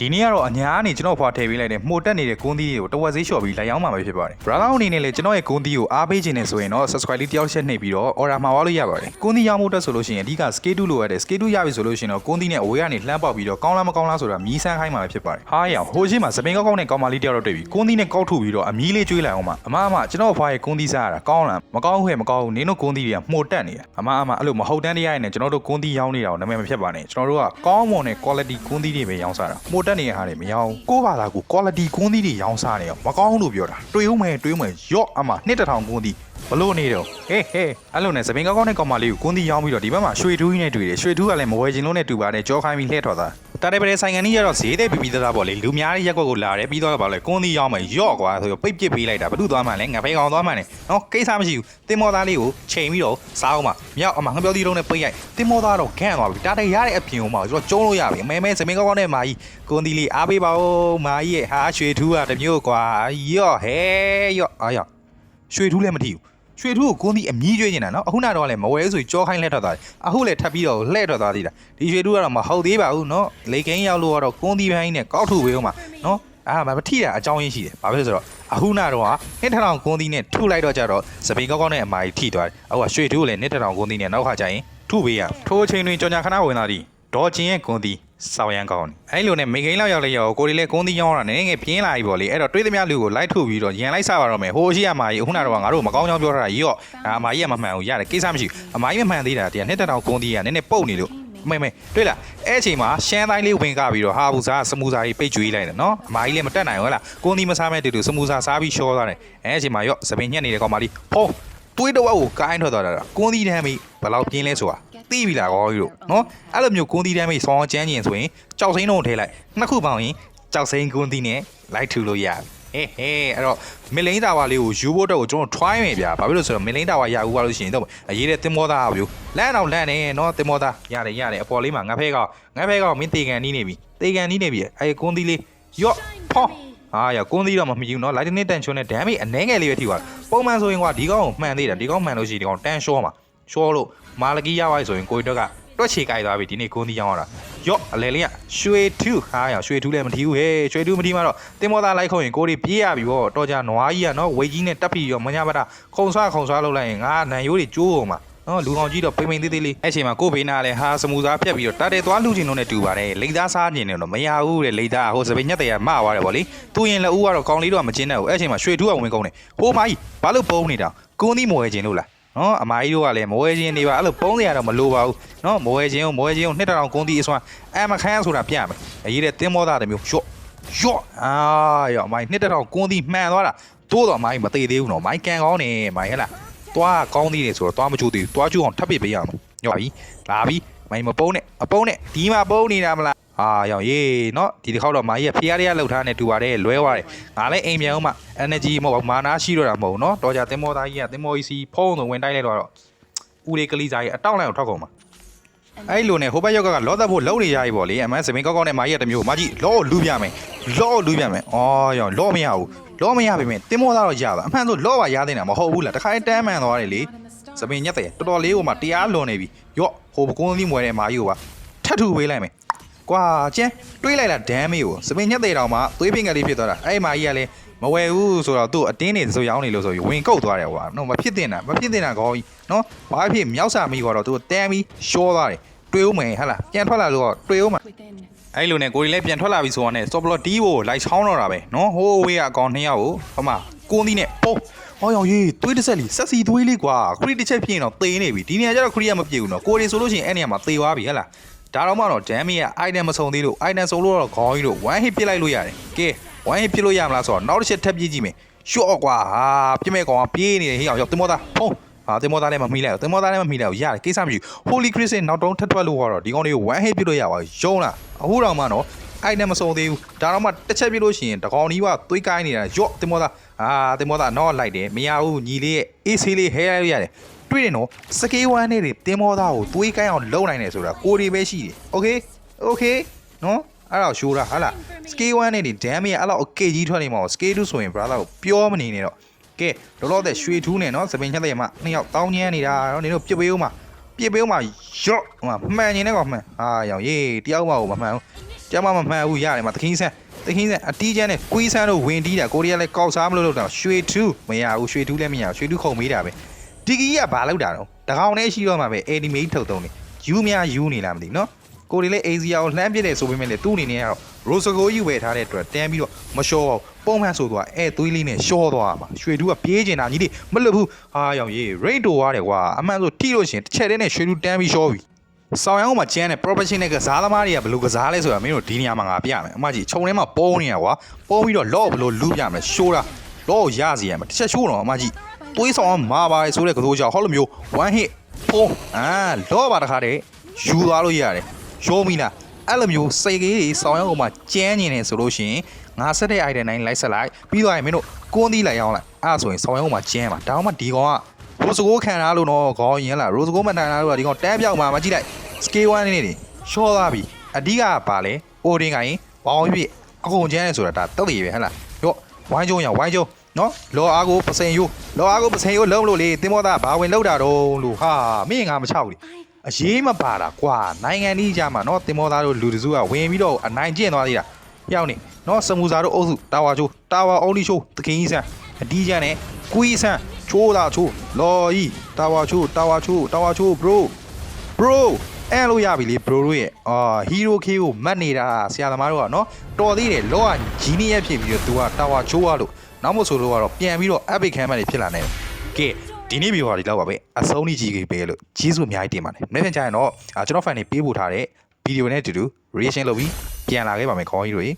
ဒီနေ့ကတော့အညာကနေကျွန်တော်ဖွာထည့်ပေးလိုက်တဲ့မှုတ်တက်နေတဲ့ကွန်းသီးတွေကိုတဝက်ဈေးလျှော်ပြီးလိုက်ရောက်မှာပဲဖြစ်ပါတယ်။ brother အနေနဲ့လည်းကျွန်တော်ရဲ့ကွန်းသီးကိုအားပေးခြင်းနဲ့ဆိုရင်တော့ subscribe လေးတယောက်ချက်နှိပ်ပြီးတော့ order မှာဝါလို့ရပါတယ်။ကွန်းသီးရောင်းဖို့တက်ဆိုလို့ရှိရင်အဓိက scale 2လိုရတဲ့ scale 2ရပြီဆိုလို့ရှိရင်တော့ကွန်းသီးနဲ့အဝေးကနေလှမ်းပေါက်ပြီးတော့ကောင်းလားမကောင်းလားဆိုတာမြည်ဆန်းခိုင်းမှာပဲဖြစ်ပါတယ်။ဟာရဟိုရှိမှာစပင်ကောက်ကောက်နဲ့ကောင်းမလေးတယောက်တော့တွေ့ပြီ။ကွန်းသီးနဲ့ကောက်ထုတ်ပြီးတော့အမီးလေးကျွေးလိုက်အောင်ပါ။အမအမကျွန်တော်ဖွာရဲ့ကွန်းသီးစားရတာကောင်းလားမကောင်းဘူးဟဲ့မကောင်းဘူးနင်းတို့ကွန်းသီးတွေကမှုတ်တက်နေတာ။အမအမအဲ့လိုမဟုတ်တန်းတရားနဲ့ကျွန်တော်တို့ကွန်းသီးရောင်းနေတာကိုနာမည်မဖြစ်ပါနဲ့။ကျွန်တော်တို့ကကောင်းမွန်တဲ့ quality ကွန်းသီးတွေပဲရောင်းစားတာ။မှုတ်တက်နေတဲ့ဟာတွေမရောင်းဘူးကိုယ့်ဘာသာကို quality ကွန်းသီးတွေရောင်းစားနေရောမကောင်းလို့ပြောတာတွေ့ဦးမယ်တွေ့ဦးမယ်ရော့အမနှစ်တစ်ထောင်ကွန်းသီးဘလို့နေတော့ဟေးဟေးအဲ့လိုနဲ့စပင်ကောက်ကောက်နဲ့ကောင်မလေးကိုကွန်းသီးရောင်းပြီးတော့ဒီဘက်မှာရွှေထူးကြီးနဲ့တွေ့တယ်ရွှေထူးကလည်းမဝယ်ချင်လို့နဲ့တူပါတယ်ကြောခိုင်းပြီးလှည့်ထွက် သွားတာတဲ့ပတဲ့ဆိုင်ကန်ကြီးကတော့ဈေးတဲ့ပြပြသားသားပေါ့လေလူများတဲ့ရက်ကွက်ကိုလာတယ်ပြီးတော့ဗာလဲကွန်းသီးရောင်းမယ်ရော့ကွာဆိုတော့ပိတ်ပစ်ပေးလိုက်တာဘလို့သွားမှလဲငါဖေးကောင်သွားမှလဲနော်ကိစ္စမရှိဘူးတင်မောသားလေးကိုချိန်ပြီးတော့စားအောင်ပါမြောက်အမငါပြောသီးလုံးနဲ့ပိတ်ရိုက်တင်မောသားတော့ခန့်သွားပြီတာတဲ့ရတဲ့အပြင်ကိုမှကျွန်တော်ကျုံးလို့ရပြီအမဲမဲစပင်ကောက်ကောက်နဲ့မာကြီးကွန်းသီးလေးအားပေးပါဦးမာကြီးရဲ့ဟာရွှေထူးကတမျိုးကွာရော့ဟဲရော့အားရရွှေထူးလည်းမထီဘူး ရွှေထူးကိုကွန်းသီးအမြည်ကျွေးနေတာနော်အခုနောက်တော့လည်းမဝဲဆိုကြောခိုင်းလက်ထွက်သွားတယ်အခုလည်းထပ်ပြီးတော့လှဲ့ထွက်သွားသေးတာဒီရွှေထူးကတော့မဟုတ်သေးပါဘူးနော်လေကင်းရောက်လို့ကတော့ကွန်းသီးပိုင်းနဲ့ကောက်ထုဝေးအောင်ပါနော်အာမထီတာအကြောင်းရင်းရှိတယ်ဘာဖြစ်လို့ဆိုတော့အခုနောက်တော့နှစ်ထထောင်ကွန်းသီးနဲ့ထုလိုက်တော့ကြတော့စပင်ကောက်ကောက်နဲ့အမာကြီးထိသွားတယ်အခုကရွှေထူးကိုလည်းနှစ်ထထောင်ကွန်းသီးနဲ့နောက်ခါကျရင်ထုပေးရထိုးအချိန်တွင်ကြောင်ညာခဏဝင်လာသည်ဒေါ်ချင်းရဲ့ကွန်းသီး စောက်ရန်ကောင်းတယ်အဲ့လိုနဲ့မိခိန်းလောက်ရောက်လေရောကိုဒီလေကွန်းသီးရောင်းတာနည်းငယ်ပြင်းလာပြီပေါ့လေအဲ့တော့တွေးသမျှလူကိုလိုက်ထုတ်ပြီးတော့ရန်လိုက်စပါတော့မယ်ဟိုရှိရမှာကြီးအခုနကတော့ငါတို့မကောင်းကြောင်းပြောထားတာကြီးရော့ဒါအမကြီးကမမှန်ဘူးရတယ်ကိစ္စမရှိဘူးအမကြီးမမှန်သေးတာတရားနှစ်တက်တောင်ကွန်းသီးကနည်းနည်းပုတ်နေလို့မေမေတွေ့လားအဲ့အချိန်မှာရှမ်းတိုင်းလေးဝင်ကပြီးတော့ဟာဘူးစားစမူစာကြီးပိတ်ကျွေးလိုက်တယ်နော်အမကြီးလည်းမတက်နိုင်ဘူးဟဲ့လားကွန်းသီးမစားမဲ့တူတူစမူစာစားပြီးရှောသွားတယ်အဲ့အချိန်မှာရော့စပင်ညက်နေတဲ့ကောင်မလေးဟောတွေးတော့ကိုကိုင်းထွက်သွားတာကွန်းသီးတမ်းပြီးဘယ်လောက်ပြင်းလဲဆိုတာ သိပြီလားကောကြီးတို့နော်အဲ့လိုမျိုးကွန်းသီးတမ်းပြီးဆောင်းချမ်းကျင်ဆိုရင်ကြောက်စိမ့်တော့ထည့်လိုက်နှစ်ခုပေါင်းရင်ကြောက်စိမ့်ကွန်းသီးနဲ့လိုက်ထူလို့ရတယ်ဟေးဟေးအဲ့တော့မလိန်တာဝါလေးကိုယူဖို့တော့ကိုကျွန်တော် try မယ်ဗျာဘာဖြစ်လို့ဆိုတော့မလိန်တာဝါရဦးပါလို့ရှိရင်တော့အရေးတဲ့တင်မောသားဗျူလန့်အောင်လန့်နေနော်တင်မောသားရတယ်ရတယ်အပေါ်လေးမှာငါဖဲကောက်ငါဖဲကောက်မင်းတေကန်နီးနေပြီတေကန်နီးနေပြီအဲ့ကွန်းသီးလေးရော့ဖောအာရကွန်းသီးတော့မမှီဘူးနော်လိုက်တဲ့နေ့တန်ချွန်းနဲ့ damage အနှဲငယ်လေးပဲထိသွားပုံမှန်ဆိုရင်ကွာဒီကောင်ကိုမှန်သေးတယ်ဒီကောင်မှန်လို့ရှိရင်ဒီကောင်တန်ရှောမှာ ရှောလို့မာလကီရဝိုင်းဆိုရင်ကိုရီတော့ကတွက်ချေကြိုက်သွားပြီဒီနေ့ကွန်းသီးရောင်းရတာရော့အလဲလေးကရွှေထူးဟာရရွှေထူးလည်းမထီဘူးဟဲ့ရွှေထူးမထီမှတော့တင်မောသားလိုက်ခုံရင်ကိုရီပြေးရပြီဗောတော့ကြနွားကြီးကနော်ဝေကြီးနဲ့တက်ပြီးရောမညာမတာခုံဆွားခုံဆွားလုပ်လိုက်ရင်ငါနန်ရိုးတွေကျိုးအောင်မှာနော်လူကောင်ကြီးတော့ပိမ့်ပိမ့်သေးသေးလေးအဲ့ချိန်မှာကိုဘေးနာလည်းဟာစမူသားဖြတ်ပြီးတော့တာတယ်သွားလူချင်းလုံးနဲ့တူပါတယ်လိတ်သားစားနေတယ်တော့မရဘူးတဲ့လိတ်သားဟိုစပိညက်တွေကမသွားတယ်ဗောလေသူရင်လက်ဦးကတော့ကောင်းလေးတော့မကျင်းတဲ့ဘူးအဲ့ချိန်မှာရွှေထူးကဝင်ကုန်တယ်ဟိုမကြီးဘာလို့ပုံနေတာကွန်းသီးမဝဲခြင်းလို့လား နော်အမကြီးတို့ကလည်းမဝဲခြင်းနေပါအဲ့လိုပုံးနေရတော့မလိုပါဘူးနော်မဝဲခြင်းကိုမဝဲခြင်းကိုနှစ်တောင်ကွန်းသီးအစွမ်းအမခန်းဆိုတာပြမယ်အရေးတဲ့တင်းမောသားတစ်မျိုးရှော့ရော့အာရော့မိုင်းနှစ်တောင်ကွန်းသီးမှန်သွားတာတိုးတော့မိုင်းမသေးသေးဘူးနော်မိုင်းကန်ကောင်းနေမိုင်းဟဲ့လားသွားကောင်းသေးတယ်ဆိုတော့သွားမချိုးသေးဘူးသွားချိုးအောင်ထပ်ပစ်ပေးရအောင်ရော့ပြီလာပြီမိုင်းမပုံးနဲ့အပုံးနဲ့ဒီမှာပုံးနေတာမလား အာရောင်ရေးเนาะဒီတစ်ခေါက်တော့မာကြီးကဖျားရရလှုပ်ထားနေတူပါတယ်လွဲသွားတယ်ငါလည်းအိမ်ပြန်အောင်မှ energy မဟုတ်ဘူးမာနာရှိတော့တာမဟုတ်ဘူးเนาะတော့ကြတင်မောသားကြီးကတင်မောကြီးစီဖုံးဆိုဝင်တိုက်လိုက်တော့ဦးလေးကလေးစားကြီးအတောင့်လိုက်အောင်ထောက်ကုန်ပါအဲ့လိုနဲ့ဟိုဘက်ရောက်ကလောသက်ဖို့လုံနေရပြီပေါ့လေအမန်စပင်ကောက်ကောက်နဲ့မာကြီးကတမျိုးမာကြီးလောလူပြမယ်လောလူပြမယ်အော်ရောင်လောမရဘူးလောမရပါမယ်တင်မောသားတော့ရတာအမှန်ဆိုလောပါရသေးတာမဟုတ်ဘူးလားတခါတည်းတမ်းမှန်သွားတယ်လေစပင်ညက်တယ်တော်တော်လေးဟိုမှာတရားလွန်နေပြီရော့ဟိုကုန်းသီးမွဲတဲ့မာကြီးကိုပါထပ်ထူပေးလိုက်မယ် ကွာကျန်းတွေးလိုက်တာဒမ်းမေးကိုစပင်ညက်သေးတောင်မှသွေးပင်ကလေးဖြစ်သွားတာအဲ့ဒီမာကြီးကလည်းမဝယ်ဘူးဆိုတော့သူ့အတင်းနေဆိုရောင်းနေလို့ဆိုပြီးဝင်ကုတ်သွားတယ်ကွာနော်မဖြစ်တင်တာမဖြစ်တင်တာကောကြီးနော်ဘာဖြစ်မြောက်စာမိကတော့သူတန်းပြီးရှောသွားတယ်တွေးဦးမယ်ဟဟလားပြန်ထွက်လာလို့တော့တွေးဦးမှာ within. အဲ့လိုနဲ့ကိုကြီးလည်းပြန်ထွက်လာပြီဆိုတော့ね stop block D ကိုလိုက်ချောင်းတော့တာပဲနော်ဟိုးဝေးကအကောင်နှစ်ယောက်ကိုဟိုမှာကုန်းသီးနဲ့ပုံဟောရောင်ရေးသွေးတစ်ဆက်လီဆက်စီသွေးလေးကွာခရီးတစ်ချက်ဖြစ်ရင်တော့သေနေပြီဒီနေရာကျတော့ခရီးကမပြေဘူးနော်ကိုရီဆိုလို့ရှိရင်အဲ့နေရာမှာသေသွားပြီဟဟလား ဒါတော့မှတော့ damage က item မဆုံသေးလို့ item ဆုံလို့တော့ခေါင်းကြီးတို့ one hit ပစ်လိုက်လို့ရတယ်ကဲ one hit ပစ်လို့ရမလားဆိုတော့နောက်တစ်ချက်ထပ်ပြေးကြည့်မယ်ရှော့ကွာဟာပြစ်မဲ့ကောင်ကပြေးနေတယ်ဟေ့အောင်ရောက်တင်မောသားဖုံးဟာတင်မောသားလည်းမမိလိုက်ဘူးတင်မောသားလည်းမမိလိုက်ဘူးရတယ်ကိစ္စမရှိဘူး holy christ နောက်တုံးထပ်ထွက်လို့ကတော့ဒီကောင်လေးကို one hit ပစ်လို့ရပါဘူးယုံလားအခုတော့မှတော့အိုက်နဲ့မစုံသေးဘူးဒါတော့မှတစ်ချက်ပြလို့ရှိရင်တကောင်ကြီးကသွေးကိုင်းနေတာရော့တင်မောသားအာတင်မောသားတော့လိုက်တယ်မရဘူးညီလေးရဲ့အေးဆေးလေးဟဲရရရတယ် တွေ့တယ်နော်စကေးဝမ်းနဲ့တင်မောသားကိုသွေးကိုင်းအောင်လုံနိုင်တယ်ဆိုတာကိုရီပဲရှိတယ်โอเคโอเคနော်အဲ့တော့ရှိုးတာဟာလားစကေးဝမ်းနဲ့ damage အဲ့လောက်အကေကြီးထွက်နေမှာစကေး2ဆိုရင် brother ကိုပြောမနေနဲ့တော့ကဲလောလောဆယ်ရွှေထူးနဲ့နော်စပင်ချက်တဲ့မှာနှစ်ယောက်တောင်းညမ်းနေတာနော်နင်တို့ပြစ်ပေးဦးမှာ ပြစ်ပေးဦးမှာရော့ဟိုမှာမှန်နေတယ်ကွာမှန်အာရောင်ရေးတယောက်မှမမှန်ဘူးတယောက်မှမမှန်ဘူးရတယ်မှာသခင်ဆန်းသခင်ဆန်းအတီးချမ်းနဲ့ကွီးဆန်းတို့ဝင်တီးတာကိုရီးယားလည်းကောက်စားမလို့လို့တော့ရွှေထူးမရဘူးရွှေထူးလည်းမရဘူးရွှေထူးခုံမေးတာပဲ ဒီကီကဘာလောက်တာတော့တကောင်နဲ့ရှိတော့မှာပဲအနီမေးထုတ်သုံးနေယူများယူနေလားမသိဘူးနော်ကိုရီလည်းအေဇီယာကိုလှမ်းပြစ်တယ်ဆိုပေမဲ့လည်းသူ့အနေနဲ့ကတော့ရိုစကိုကြီးဝယ်ထားတဲ့အတွက်တန်းပြီးတော့မလျှော့ပုံမှန်ဆိုတော့အဲသွေးလေးနဲ့ရှော့သွားမှာရွှေထူးကပြေးကျင်တာကြီးတွေမလွတ်ဘူးဟာရောင်ရေးရိတ်တိုသွားတယ်ကွာအမှန်ဆိုထိလို့ရှင်တစ်ချက်တည်းနဲ့ရွှေထူးတန်းပြီးရှော့ပြီဆောင်းရောင်းမှာကျန်းတဲ့ professional ကစားသမားတွေကဘယ်လိုကစားလဲဆိုတာမင်းတို့ဒီနေရာမှာငါပြမယ်အမကြီးခြုံထဲမှာပုံနေတာကွာပုံပြီးတော့လော့ဘယ်လိုလူးပြမလဲရှိုးတာလော့ကိုရစီရမယ်တစ်ချက်ရှိုးတော့အမကြီး တွေးဆောင်အောင်မာပါလေဆိုတဲ့ကစိုးကြောင့်ဟောလိုမျိုး one hit ပုံအာလော့ပါတခါတည်းယူသွားလို့ရတယ်ရှိုးမိလားအဲ့လိုမျိုးစိတ်ကလေးတွေဆောင်းရောင်းမှာကျန်းနေတယ်ဆိုလို့ရှိရင်ငါဆက်တဲ့ item တိုင်းလိုက်ဆက်လိုက်ပြီးတော့ရင်မင်းတို့ကွန်းသီးလိုက်အောင်လိုက်အဲ့ဒါဆိုရင်ဆောင်းရောင်းမှာကျန်းပါဒါမှမဒီကောင်ကရိုစကိုခံထားလို့တော့ခေါင်းရင်လားရိုစကိုမတန်ထားလို့ကဒီကောင်တန်းပြောက်မှာမကြည့်လိုက် scale 1နေနေရှော့သွားပြီအဓိကကပါလေအိုဒင်ကရင်ဘောင်းပြည့်အကုန်ကျန်းနေဆိုတာဒါတက်တည်ပဲဟဲ့လားရော့ဝိုင်းကျုံရဝိုင်းကျုံ နော်လောအားကိုပစင်ယိုလောအားကိုပစင်ယိုလုံးလို့လေတင်မောသားဘာဝင်လောက်တာတော့လို့ဟာမင်းငါမချောက်လေအရေးမပါတာကွာနိုင်ငံကြီးကြမှာနော်တင်မောသားတို့လူတစုကဝင်ပြီးတော့အနိုင်ကျင့်သွားသေးတာရောက်နေနော်စမူစာတို့အုပ်စုတာဝါချိုးတာဝါအုံးလီချိုးတခင်ကြီးဆန်အဒီးကျန်နဲ့ကွီးဆန်ချိုးတာချိုးလော်ကြီးတာဝါချိုးတာဝါချိုးတာဝါချိုး bro bro အဲ့လိုရပြီလေ bro တို့ရဲ့အာ hero k ကိုမတ်နေတာဆရာသမားတို့ကနော်တော်သေးတယ်လောကဂျီနီရဲ့ဖြစ်ပြီးတော့ तू ကတာဝါချိုးရလို့နောက်မဆိုလို့ကတော့ပြန်ပြီးတော့ epic ခံမှတ်တွေဖြစ်လာနေတယ်ကဲဒီနေ့ဗီဒီယိုဟာဒီလောက်ပါပဲအဆုံးကြီးကြီးပေးလို့ကြီးစုအများကြီးတင်ပါတယ်မနေ့ကကြာရင်တော့အာကျွန်တော် fan တွေပေးပို့ထားတဲ့ဗီဒီယိုနဲ့အတူတူ reaction လုပ်ပြီးပြန်လာခဲ့ပါမယ်ခေါင်းကြီးတို့ရေ